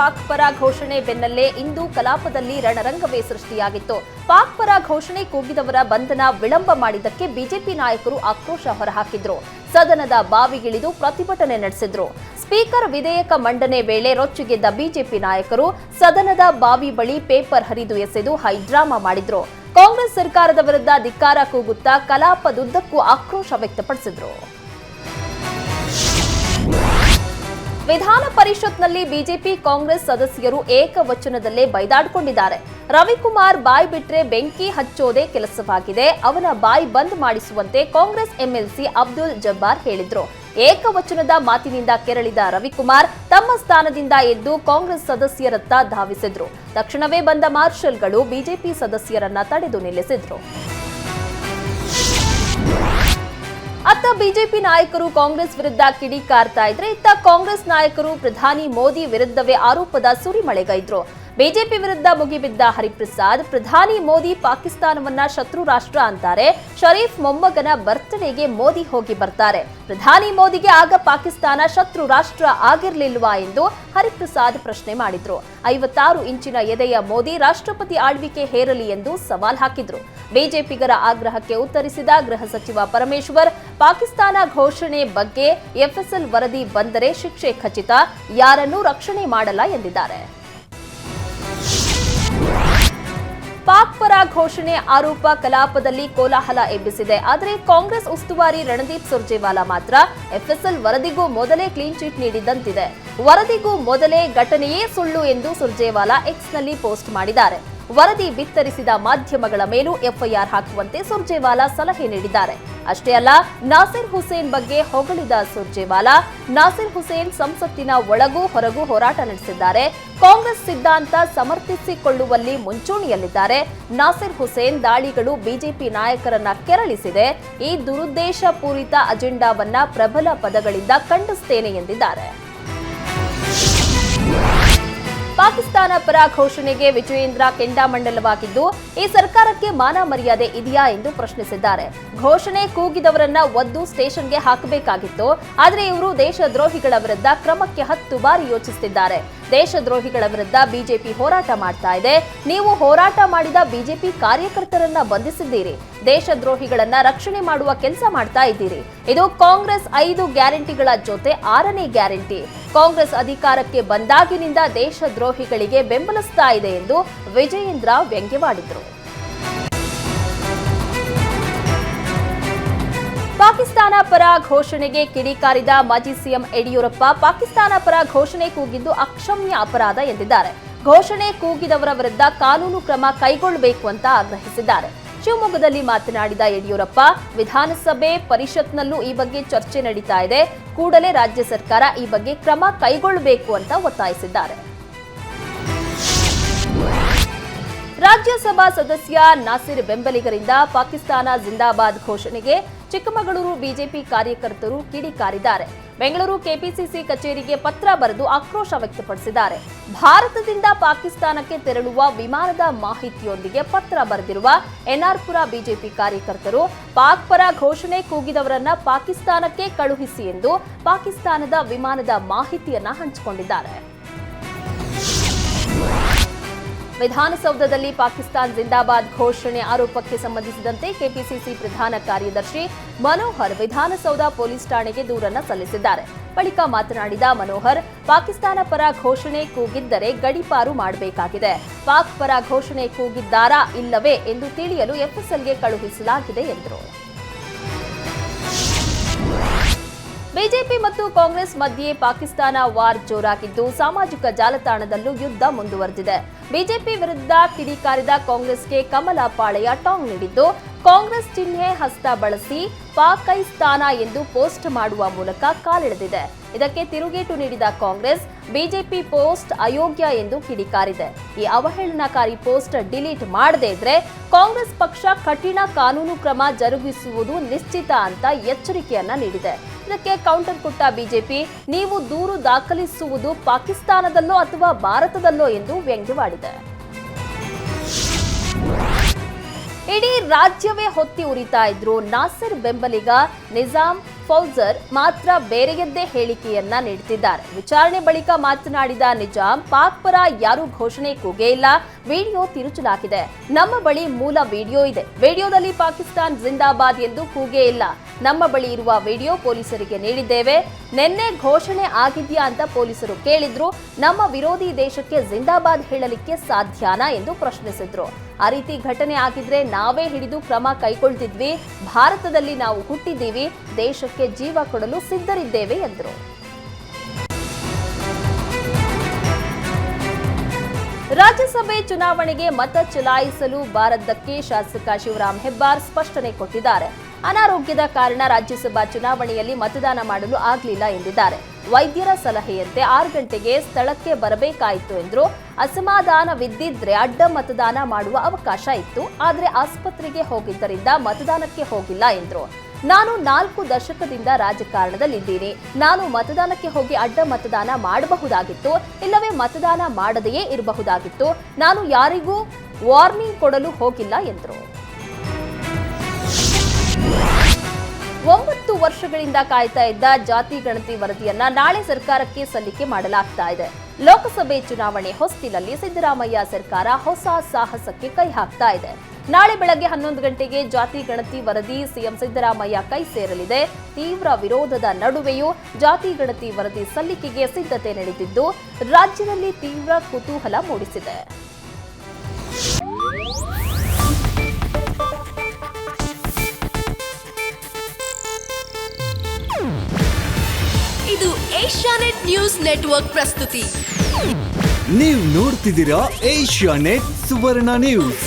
ಪಾಕ್ ಪರ ಘೋಷಣೆ ಬೆನ್ನಲ್ಲೇ ಇಂದು ಕಲಾಪದಲ್ಲಿ ರಣರಂಗವೇ ಸೃಷ್ಟಿಯಾಗಿತ್ತು. ಪಾಕ್ ಪರ ಘೋಷಣೆ ಕೂಗಿದವರ ಬಂಧನ ವಿಳಂಬ ಮಾಡಿದ್ದಕ್ಕೆ ಬಿಜೆಪಿ ನಾಯಕರು ಆಕ್ರೋಶ ಹೊರಹಾಕಿದ್ರು. ಸದನದ ಬಾವಿಗಿಳಿದು ಪ್ರತಿಭಟನೆ ನಡೆಸಿದ್ರು. ಸ್ಪೀಕರ್ ವಿಧೇಯಕ ಮಂಡನೆ ವೇಳೆ ರೊಚ್ಚಿಗೆದ್ದ ಬಿಜೆಪಿ ನಾಯಕರು ಸದನದ ಬಾವಿ ಬಳಿ ಪೇಪರ್ ಹರಿದು ಎಸೆದು ಹೈಡ್ರಾಮಾ ಮಾಡಿದ್ರು. ಕಾಂಗ್ರೆಸ್ ಸರ್ಕಾರದ ವಿರುದ್ಧ ಧಿಕ್ಕಾರ ಕೂಗುತ್ತಾ ಕಲಾಪದುದ್ದಕ್ಕೂ ಆಕ್ರೋಶ ವ್ಯಕ್ತಪಡಿಸಿದ್ರು. ವಿಧಾನ ಪರಿಷತ್ನಲ್ಲಿ ಬಿಜೆಪಿ ಕಾಂಗ್ರೆಸ್ ಸದಸ್ಯರು ಏಕವಚನದಲ್ಲೇ ಬೈದಾಡಿಕೊಂಡಿದ್ದಾರೆ. ರವಿಕುಮಾರ್ ಬಾಯ್ ಬಿಟ್ರೆ ಬೆಂಕಿ ಹಚ್ಚೋದೇ ಕೆಲಸವಾಗಿದೆ. ಅವನ ಬಾಯಿ ಬಂದ್ ಮಾಡಿಸುವಂತೆ ಕಾಂಗ್ರೆಸ್ ಎಂಎಲ್ಸಿ ಅಬ್ದುಲ್ ಜಬ್ಬಾರ್ ಹೇಳಿದ್ರು. ಏಕವಚನದ ಮಾತಿನಿಂದ ಕೆರಳಿದ ರವಿಕುಮಾರ್ ತಮ್ಮ ಸ್ಥಾನದಿಂದ ಎದ್ದು ಕಾಂಗ್ರೆಸ್ ಸದಸ್ಯರತ್ತ ಧಾವಿಸಿದ್ರು. ತಕ್ಷಣವೇ ಬಂದ ಮಾರ್ಷಲ್ಗಳು ಬಿಜೆಪಿ ಸದಸ್ಯರನ್ನ ತಡೆದು ನಿಲ್ಲಿಸಿದ್ರು. ಅತ್ತ ಬಿಜೆಪಿ ನಾಯಕರು ಕಾಂಗ್ರೆಸ್ ವಿರುದ್ಧ ಕಿಡಿಕಾರ್ತಾ ಇದ್ರೆ ಇತ್ತ ಕಾಂಗ್ರೆಸ್ ನಾಯಕರು ಪ್ರಧಾನಿ ಮೋದಿ ವಿರುದ್ಧವೇ ಆರೋಪದ ಸುರಿಮಳೆಗೈದ್ರು. ಬಿಜೆಪಿ ವಿರುದ್ಧ ಮುಗಿಬಿದ್ದ ಹರಿಪ್ರಸಾದ್, ಪ್ರಧಾನಿ ಮೋದಿ ಪಾಕಿಸ್ತಾನವನ್ನ ಶತ್ರು ರಾಷ್ಟ್ರ ಅಂತಾರೆ. ಶರೀಫ್ ಮೊಮ್ಮಗನ ಬರ್ತ್ಡೇಗೆ ಮೋದಿ ಹೋಗಿ ಬರ್ತಾರೆ. ಪ್ರಧಾನಿ ಮೋದಿಗೆ ಆಗ ಪಾಕಿಸ್ತಾನ ಶತ್ರು ರಾಷ್ಟ್ರ ಆಗಿರ್ಲಿಲ್ವಾ ಎಂದು ಹರಿಪ್ರಸಾದ್ ಪ್ರಶ್ನೆ ಮಾಡಿದ್ರು. ಐವತ್ತಾರು ಇಂಚಿನ ಎದೆಯ ಮೋದಿ ರಾಷ್ಟ್ರಪತಿ ಆಳ್ವಿಕೆ ಹೇರಲಿ ಎಂದು ಸವಾಲ್ ಹಾಕಿದ್ರು. ಬಿಜೆಪಿಗರ ಆಗ್ರಹಕ್ಕೆ ಉತ್ತರಿಸಿದ ಗೃಹ ಸಚಿವ ಪರಮೇಶ್ವರ್, ಪಾಕಿಸ್ತಾನ ಘೋಷಣೆ ಬಗ್ಗೆ ಎಫ್ಎಸ್ಎಲ್ ವರದಿ ಬಂದರೆ ಶಿಕ್ಷೆ ಖಚಿತ, ಯಾರನ್ನೂ ರಕ್ಷಣೆ ಮಾಡಲ್ಲ ಎಂದಿದ್ದಾರೆ. ಪಾಕ್ ಪರ ಘೋಷಣೆ ಆರೋಪ ಕಲಾಪದಲ್ಲಿ ಕೋಲಾಹಲ ಎಬ್ಬಿಸಿದೆ. ಆದರೆ ಕಾಂಗ್ರೆಸ್ ಉಸ್ತುವಾರಿ ರಣದೀಪ್ ಸುರ್ಜೇವಾಲಾ ಮಾತ್ರ ಎಫ್ಎಸ್ಎಲ್ ವರದಿಗೂ ಮೊದಲೇ ಕ್ಲೀನ್ ಚಿಟ್ ನೀಡಿದಂತಿದೆ. ವರದಿಗೂ ಮೊದಲೇ ಘಟನೆಯೇ ಸುಳ್ಳು ಎಂದು ಸುರ್ಜೇವಾಲಾ ಎಕ್ಸ್ನಲ್ಲಿ ಪೋಸ್ಟ್ ಮಾಡಿದ್ದಾರೆ. ವರದಿ ಬಿತ್ತರಿಸಿದ ಮಾಧ್ಯಮಗಳ ಮೇಲೂ ಎಫ್ಐಆರ್ ಹಾಕುವಂತೆ ಸುರ್ಜೇವಾಲಾ ಸಲಹೆ ನೀಡಿದ್ದಾರೆ. ಅಷ್ಟೇ ಅಲ್ಲ, ನಾಸಿರ್ ಹುಸೇನ್ ಬಗ್ಗೆ ಹೊಗಳಿದ ಸುರ್ಜೇವಾಲಾ, ನಾಸಿರ್ ಹುಸೇನ್ ಸಂಸತ್ತಿನ ಒಳಗೂ ಹೊರಗೂ ಹೋರಾಟ ನಡೆಸಿದ್ದಾರೆ. ಕಾಂಗ್ರೆಸ್ ಸಿದ್ಧಾಂತ ಸಮರ್ಥಿಸಿಕೊಳ್ಳುವಲ್ಲಿ ಮುಂಚೂಣಿಯಲ್ಲಿದ್ದಾರೆ. ನಾಸಿರ್ ಹುಸೇನ್ ದಾಳಿಗಳು ಬಿಜೆಪಿ ನಾಯಕರನ್ನ ಕೆರಳಿಸಿದೆ. ಈ ದುರುದ್ದೇಶಪೂರಿತ ಅಜೆಂಡಾವನ್ನ ಪ್ರಬಲ ಪದಗಳಿಂದ ಖಂಡಿಸುತ್ತೇನೆ ಎಂದಿದ್ದಾರೆ. ಪಾಕಿಸ್ತಾನ ಪರ ಘೋಷಣೆಗೆ ವಿಜಯೇಂದ್ರ ಕೆಂಡಾಮಂಡಲವಾಗಿದ್ದು, ಈ ಸರ್ಕಾರಕ್ಕೆ ಮಾನ ಮರ್ಯಾದೆ ಇದೆಯಾ ಎಂದು ಪ್ರಶ್ನಿಸಿದ್ದಾರೆ. ಘೋಷಣೆ ಕೂಗಿದವರನ್ನ ಒದ್ದು ಸ್ಟೇಷನ್ಗೆ ಹಾಕಬೇಕಾಗಿತ್ತು. ಆದರೆ ಇವರು ದೇಶದ್ರೋಹಿಗಳ ವಿರುದ್ಧ ಕ್ರಮಕ್ಕೆ ಹತ್ತು ಬಾರಿ ಯೋಚಿಸುತ್ತಿದ್ದಾರೆ ದೇಶದ್ರೋಹಿಗಳ ವಿರುದ್ಧ ಬಿಜೆಪಿ ಹೋರಾಟ ಮಾಡ್ತಾ ಇದೆ. ನೀವು ಹೋರಾಟ ಮಾಡಿದ ಬಿಜೆಪಿ ಕಾರ್ಯಕರ್ತರನ್ನ ಬಂಧಿಸಿದ್ದೀರಿ. ದೇಶದ್ರೋಹಿಗಳನ್ನ ರಕ್ಷಣೆ ಮಾಡುವ ಕೆಲಸ ಮಾಡ್ತಾ ಇದ್ದೀರಿ. ಇದು ಕಾಂಗ್ರೆಸ್ ಐದು ಗ್ಯಾರಂಟಿಗಳ ಜೊತೆ ಆರನೇ ಗ್ಯಾರಂಟಿ. ಕಾಂಗ್ರೆಸ್ ಅಧಿಕಾರಕ್ಕೆ ಬಂದಾಗಿನಿಂದ ದೇಶದ್ರೋಹಿಗಳಿಗೆ ಬೆಂಬಲಿಸ್ತಾ ಇದೆ ಎಂದು ವಿಜಯೇಂದ್ರ ವ್ಯಂಗ್ಯವಾಡಿದರು ಪಾಕಿಸ್ತಾನ ಪರ ಘೋಷಣೆಗೆ ಕಿಡಿಕಾರಿದ ಮಾಜಿ ಸಿಎಂ ಯಡಿಯೂರಪ್ಪ ಪಾಕಿಸ್ತಾನ ಪರ ಘೋಷಣೆ ಕೂಗಿದ್ದು ಅಕ್ಷಮ್ಯ ಅಪರಾಧ ಎಂದಿದ್ದಾರೆ. ಘೋಷಣೆ ಕೂಗಿದವರ ವಿರುದ್ಧ ಕಾನೂನು ಕ್ರಮ ಕೈಗೊಳ್ಳಬೇಕು ಅಂತ ಆಗ್ರಹಿಸಿದ್ದಾರೆ. ಶಿವಮೊಗ್ಗದಲ್ಲಿ ಮಾತನಾಡಿದ ಯಡಿಯೂರಪ್ಪ, ವಿಧಾನಸಭೆ ಪರಿಷತ್ನಲ್ಲೂ ಈ ಬಗ್ಗೆ ಚರ್ಚೆ ನಡೀತಾ ಇದೆ. ಕೂಡಲೇ ರಾಜ್ಯ ಸರ್ಕಾರ ಈ ಬಗ್ಗೆ ಕ್ರಮ ಕೈಗೊಳ್ಳಬೇಕು ಅಂತ ಒತ್ತಾಯಿಸಿದ್ದಾರೆ. ರಾಜ್ಯಸಭಾ ಸದಸ್ಯ ನಾಸಿರ್ ಬೆಂಬಲಿಗರಿಂದ ಪಾಕಿಸ್ತಾನ ಜಿಂದಾಬಾದ್ ಘೋಷಣೆಗೆ ಚಿಕ್ಕಮಗಳೂರು ಬಿಜೆಪಿ ಕಾರ್ಯಕರ್ತರು ಕಿಡಿಕಾರಿದ್ದಾರೆ. ಬೆಂಗಳೂರು ಕೆಪಿಸಿಸಿ ಕಚೇರಿಗೆ ಪತ್ರ ಬರೆದು ಆಕ್ರೋಶ ವ್ಯಕ್ತಪಡಿಸಿದ್ದಾರೆ. ಭಾರತದಿಂದ ಪಾಕಿಸ್ತಾನಕ್ಕೆ ತೆರಳುವ ವಿಮಾನದ ಮಾಹಿತಿಯೊಂದಿಗೆ ಪತ್ರ ಬರೆದಿರುವ ಎನ್ಆರ್ಪುರ ಬಿಜೆಪಿ ಕಾರ್ಯಕರ್ತರು, ಪಾಕ್ ಪರ ಘೋಷಣೆ ಕೂಗಿದವರನ್ನ ಪಾಕಿಸ್ತಾನಕ್ಕೆ ಕಳುಹಿಸಿ ಎಂದು ಪಾಕಿಸ್ತಾನದ ವಿಮಾನದ ಮಾಹಿತಿಯನ್ನ ಹಂಚಿಕೊಂಡಿದ್ದಾರೆ. ವಿಧಾನಸೌಧದಲ್ಲಿ ಪಾಕಿಸ್ತಾನ್ ಜಿಂದಾಬಾದ್ ಘೋಷಣೆ ಆರೋಪಕ್ಕೆ ಸಂಬಂಧಿಸಿದಂತೆ ಕೆಪಿಸಿಸಿ ಪ್ರಧಾನ ಕಾರ್ಯದರ್ಶಿ ಮನೋಹರ್ ವಿಧಾನಸೌಧ ಪೊಲೀಸ್ ಠಾಣೆಗೆ ದೂರನ್ನ ಸಲ್ಲಿಸಿದ್ದಾರೆ. ಬಳಿಕ ಮಾತನಾಡಿದ ಮನೋಹರ್, ಪಾಕಿಸ್ತಾನ ಪರ ಘೋಷಣೆ ಕೂಗಿದ್ದರೆ ಗಡಿಪಾರು ಮಾಡಬೇಕಾಗಿದೆ. ಪಾಕ್ ಪರ ಘೋಷಣೆ ಕೂಗಿದ್ದಾರಾ ಇಲ್ಲವೇ ಎಂದು ತಿಳಿಯಲು ಎಫ್ಎಸ್ಎಲ್ಗೆ ಕಳುಹಿಸಲಾಗಿದೆ ಎಂದರು. ಬಿಜೆಪಿ ಮತ್ತು ಕಾಂಗ್ರೆಸ್ ಮಧ್ಯೆ ಪಾಕಿಸ್ತಾನ ವಾರ್ ಜೋರಾಗಿದ್ದು ಸಾಮಾಜಿಕ ಜಾಲತಾಣದಲ್ಲೂ ಯುದ್ಧ ಮುಂದುವರೆದಿದೆ. ಬಿಜೆಪಿ ವಿರುದ್ಧ ಕಿಡಿಕಾರಿದ ಕಾಂಗ್ರೆಸ್ಗೆ ಕಮಲ ಪಾಳೆಯ ಟಾಂಗ್ ನೀಡಿದ್ದು ಕಾಂಗ್ರೆಸ್ ಚಿಹ್ನೆ ಹಸ್ತ ಬಳಸಿ ಪಾಕೈಸ್ತಾನ ಎಂದು ಪೋಸ್ಟ್ ಮಾಡುವ ಮೂಲಕ ಕಾಲೆಳೆದಿದೆ. ಇದಕ್ಕೆ ತಿರುಗೇಟು ನೀಡಿದ ಕಾಂಗ್ರೆಸ್, ಬಿಜೆಪಿ ಪೋಸ್ಟ್ ಅಯೋಗ್ಯ ಎಂದು ಕಿಡಿಕಾರಿದೆ. ಈ ಅವಹೇಳನಕಾರಿ ಪೋಸ್ಟ್ ಡಿಲೀಟ್ ಮಾಡದೇ ಇದ್ರೆ ಕಾಂಗ್ರೆಸ್ ಪಕ್ಷ ಕಠಿಣ ಕಾನೂನು ಕ್ರಮ ಜರುಗಿಸುವುದು ನಿಶ್ಚಿತ ಅಂತ ಎಚ್ಚರಿಕೆಯನ್ನ ನೀಡಿದೆ. ಇದಕ್ಕೆ ಕೌಂಟರ್ ಕೊಟ್ಟ ಬಿಜೆಪಿ, ನೀವು ದೂರು ದಾಖಲಿಸುವುದು ಪಾಕಿಸ್ತಾನದಲ್ಲೋ ಅಥವಾ ಭಾರತದಲ್ಲೋ ಎಂದು ವ್ಯಂಗ್ಯವಾಡಿದೆ. ಇಡೀ ರಾಜ್ಯವೇ ಹೊತ್ತಿ ಉರಿತಾ ಇದ್ರು. ನಾಸರ್ ಬೆಂಬಲಿಗ ನಿಜಾಮ್ ಫೌಜರ್ ಮಾತ್ರ ಬೇರೆಯದ್ದೇ ಹೇಳಿಕೆಯನ್ನ ನೀಡುತ್ತಿದ್ದಾರೆ ವಿಚಾರಣೆ ಬಳಿಕ ಮಾತನಾಡಿದ ನಿಜಾಂ, ಪಾಕ್ ಪರ ಯಾರೂ ಘೋಷಣೆ ಕೂಗೇ ಇಲ್ಲ. ವಿಡಿಯೋ ತಿರುಚಲಾಗಿದೆ. ನಮ್ಮ ಬಳಿ ಮೂಲ ವಿಡಿಯೋ ಇದೆ. ವಿಡಿಯೋದಲ್ಲಿ ಪಾಕಿಸ್ತಾನ್ ಜಿಂದಾಬಾದ್ ಎಂದು ಕೂಗೇ ಇಲ್ಲ. ನಮ್ಮ ಬಳಿ ಇರುವ ವಿಡಿಯೋ ಪೊಲೀಸರಿಗೆ ನೀಡಿದ್ದೇವೆ. ನಿನ್ನೆ ಘೋಷಣೆ ಆಗಿದ್ಯಾ ಅಂತ ಪೊಲೀಸರು ಕೇಳಿದ್ರು. ನಮ್ಮ ವಿರೋಧಿ ದೇಶಕ್ಕೆ ಜಿಂದಾಬಾದ್ ಹೇಳಲಿಕ್ಕೆ ಸಾಧ್ಯನಾ ಎಂದು ಪ್ರಶ್ನಿಸಿದ್ರು. ಆ ರೀತಿ ಘಟನೆ ಆಗಿದ್ರೆ ನಾವೇ ಹಿಡಿದು ಕ್ರಮ ಕೈಗೊಳ್ತಿದ್ವಿ. ಭಾರತದಲ್ಲಿ ನಾವು ಹುಟ್ಟಿದ್ದೀವಿ. ದೇಶಕ್ಕೆ ಜೀವ ಕೊಡಲು ಸಿದ್ಧರಿದ್ದೇವೆ ಎಂದರು. ರಾಜ್ಯಸಭೆ ಚುನಾವಣೆಗೆ ಮತ ಚಲಾಯಿಸಲು ಬಾರದ್ದಕ್ಕೆ ಶಾಸಕ ಶಿವರಾಮ್ ಹೆಬ್ಬಾರ್ ಸ್ಪಷ್ಟನೆ ಕೊಟ್ಟಿದ್ದಾರೆ. ಅನಾರೋಗ್ಯದ ಕಾರಣ ರಾಜ್ಯಸಭಾ ಚುನಾವಣೆಯಲ್ಲಿ ಮತದಾನ ಮಾಡಲು ಆಗಲಿಲ್ಲ ಎಂದಿದ್ದಾರೆ. ವೈದ್ಯರ ಸಲಹೆಯಂತೆ ಆರು ಗಂಟೆಗೆ ಸ್ಥಳಕ್ಕೆ ಬರಬೇಕಾಯಿತು ಎಂದರು. ಅಸಮಾಧಾನವಿದ್ದಿದ್ರೆ ಅಡ್ಡ ಮತದಾನ ಮಾಡುವ ಅವಕಾಶ ಇತ್ತು. ಆದರೆ ಆಸ್ಪತ್ರೆಗೆ ಹೋಗಿದ್ದರಿಂದ ಮತದಾನಕ್ಕೆ ಹೋಗಿಲ್ಲ ಎಂದ್ರು. ನಾನು ನಾಲ್ಕು ದಶಕದಿಂದ ರಾಜಕಾರಣದಲ್ಲಿದ್ದೇನೆ. ನಾನು ಮತದಾನಕ್ಕೆ ಹೋಗಿ ಅಡ್ಡ ಮತದಾನ ಮಾಡಬಹುದಾಗಿತ್ತು, ಇಲ್ಲವೇ ಮತದಾನ ಮಾಡದೆಯೇ ಇರಬಹುದಾಗಿತ್ತು, ನಾನು ಯಾರಿಗೂ ವಾರ್ನಿಂಗ್ ಕೊಡಲು ಹೋಗಿಲ್ಲ ಎಂದರು. ಒಂಬತ್ತು ವರ್ಷಗಳಿಂದ ಕಾಯ್ತಾ ಇದ್ದ ಜಾತಿ ಗಣತಿ ವರದಿಯನ್ನ ನಾಳೆ ಸರ್ಕಾರಕ್ಕೆ ಸಲ್ಲಿಕೆ ಮಾಡಲಾಗ್ತಾ ಇದೆ. ಲೋಕಸಭೆ ಚುನಾವಣೆ ಹೊಸ್ತಿಲಲ್ಲಿ ಸಿದ್ದರಾಮಯ್ಯ ಸರ್ಕಾರ ಹೊಸ ಸಾಹಸಕ್ಕೆ ಕೈ ಹಾಕ್ತಾ ಇದೆ. ನಾಳೆ ಬೆಳಗ್ಗೆ ಹನ್ನೊಂದು ಗಂಟೆಗೆ ಜಾತಿ ಗಣತಿ ವರದಿ ಸಿಎಂ ಸಿದ್ದರಾಮಯ್ಯ ಕೈ ಸೇರಲಿದೆ. ತೀವ್ರ ವಿರೋಧದ ನಡುವೆಯೂ ಜಾತಿ ಗಣತಿ ವರದಿ ಸಲ್ಲಿಕೆಗೆ ಸಿದ್ಧತೆ ನಡೆದಿದ್ದು ರಾಜ್ಯದಲ್ಲಿ ತೀವ್ರ ಕುತೂಹಲ ಮೂಡಿಸಿದೆ. ಇದು ಏಷ್ಯಾನೆಟ್ ನ್ಯೂಸ್ ನೆಟ್ವರ್ಕ್ ಪ್ರಸ್ತುತಿ. ನೀವು ನೋಡ್ತಿದ್ದೀರಾ ಏಷ್ಯಾ ನೆಟ್ ಸುವರ್ಣ ನ್ಯೂಸ್.